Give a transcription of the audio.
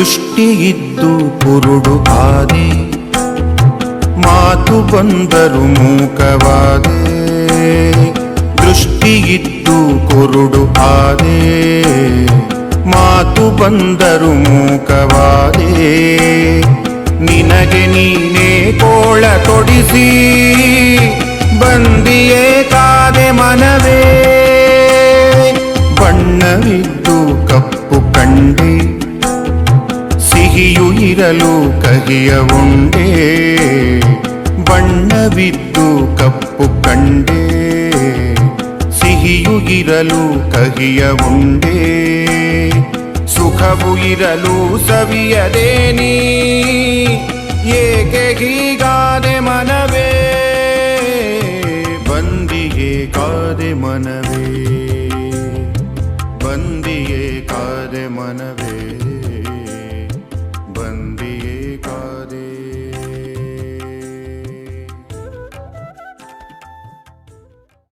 ದೃಷ್ಟಿಯಿದ್ದು ಕುರುಡು ಆದೆ. ಮಾತು ಬಂದರು ಮೂಕವಾದೆ. ದೃಷ್ಟಿಯಿದ್ದು ಕುರುಡು ಆದೆ. ಮಾತು ಬಂದರು ಮೂಕವಾದೆ. ನಿನಗೆ ನೀನೇ ಕೋಳ ತೊಡಿಸಿ. ಬಂದಿಯೇ ಕಾದೆ ಮನವೇ. ಬಣ್ಣವಿದ್ದು ಕಪ್ಪು ಕಂಡೆ. ಇರಲು ಕಹಿಯ ಉಂಡೆ ಬಣ್ಣವಿದ್ದು ಕಪ್ಪು ಕಂಡೆ. ಸಿಹಿಯು ಇರಲು ಕಹಿಯ ಉಂಡೆ, ಸುಖವು ಇರಲು ಸವಿಯದೇನಿ ಏಕೆ ಹೀಗಾದೆ ಮನವೇ? ಬಂದಿಗೆ ಕಾದೆ ಮನವೇ? ಬಂದಿಗೆ ಕಾದೆ ಮನವೇ?